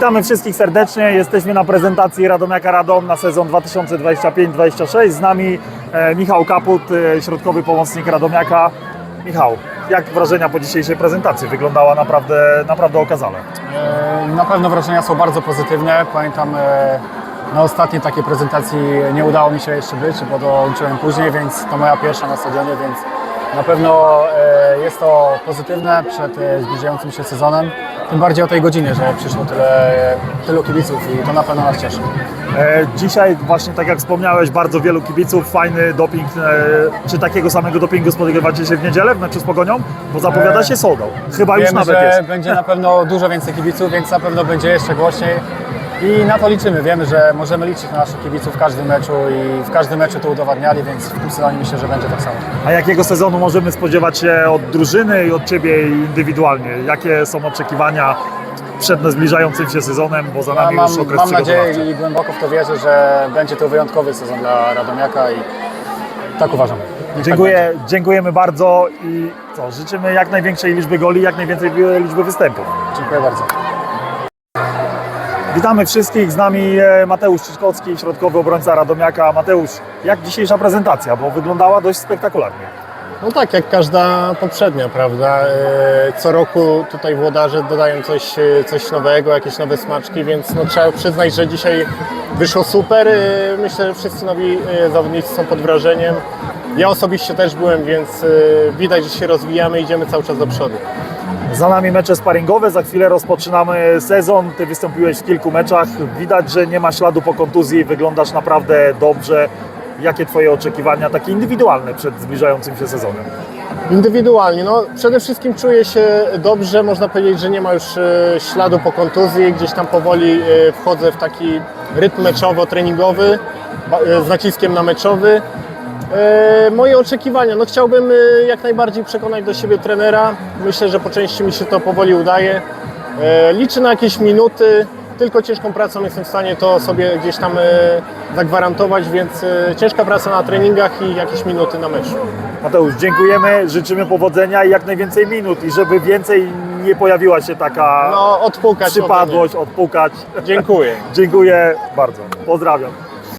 Witamy wszystkich serdecznie. Jesteśmy na prezentacji Radomiaka Radom na sezon 2025-26. Z nami e, Michał Kaput, e, środkowy pomocnik Radomiaka. Michał, jak wrażenia po dzisiejszej prezentacji? Wyglądała naprawdę, naprawdę okazale. E, Na pewno wrażenia są bardzo pozytywne. Pamiętam na ostatniej takiej prezentacji nie udało mi się jeszcze być, bo dołączyłem później, więc to moja pierwsza na stadionie, więc na pewno jest to pozytywne przed zbliżającym się sezonem. Tym bardziej o tej godzinie, że przyszło tyle, tylu kibiców i to na pewno nas cieszy. E, Dzisiaj właśnie tak jak wspomniałeś, bardzo wielu kibiców, fajny doping. E, Czy takiego samego dopingu spodziewacie się w niedzielę w meczu z Pogonią? Bo zapowiada E, się out. Chyba już nawet że jest. będzie na pewno dużo więcej kibiców, więc na pewno będzie jeszcze głośniej. I na to liczymy. Wiemy, że możemy liczyć na naszych kibiców w każdym meczu i w każdym meczu to udowadniali, więc w tym sezonie myślę, że będzie tak samo. A jakiego sezonu możemy spodziewać się od drużyny i od Ciebie indywidualnie? Jakie są oczekiwania przed zbliżającym się sezonem, bo za Ja nami mam, już okres mam nadzieję i głęboko w to wierzę, że będzie to wyjątkowy sezon dla Radomiaka i tak uważam. Tak Dziękuję, dziękujemy bardzo i co, życzymy jak największej liczby goli, jak najwięcej liczby występów. Dziękuję bardzo. Witamy wszystkich, z nami e, Mateusz Czyszkowski, środkowy obrońca Radomiaka. Mateusz, jak dzisiejsza prezentacja, bo wyglądała dość spektakularnie. No tak, jak każda poprzednia, prawda? E, Co roku tutaj włodarze dodają coś, e, coś nowego, jakieś nowe smaczki, więc no, trzeba przyznać, że dzisiaj wyszło super. Myślę, że wszyscy nowi zawodnicy są pod wrażeniem. Ja osobiście też byłem, więc widać, że się rozwijamy, idziemy cały czas do przodu. Za nami mecze sparingowe, za chwilę rozpoczynamy sezon. Ty wystąpiłeś w kilku meczach. Widać, że nie ma śladu po kontuzji, wyglądasz naprawdę dobrze. Jakie Twoje oczekiwania, takie indywidualne przed zbliżającym się sezonem? Indywidualnie, no przede wszystkim czuję się dobrze, można powiedzieć, że nie ma już e, śladu po kontuzji, gdzieś tam powoli e, wchodzę w taki rytm meczowo-treningowy e, z naciskiem na meczowy. E, Moje oczekiwania, no chciałbym e, jak najbardziej przekonać do siebie trenera, myślę, że po części mi się to powoli udaje. E, Liczę na jakieś minuty, tylko ciężką pracą jestem w stanie to sobie gdzieś tam zagwarantować, więc ciężka praca na treningach i jakieś minuty na meczu. Mateusz, dziękujemy, życzymy powodzenia i jak najwięcej minut i żeby więcej nie pojawiła się taka No, odpukać. mnie. przypadłość, odpukać. Dziękuję. Dziękuję bardzo. Pozdrawiam.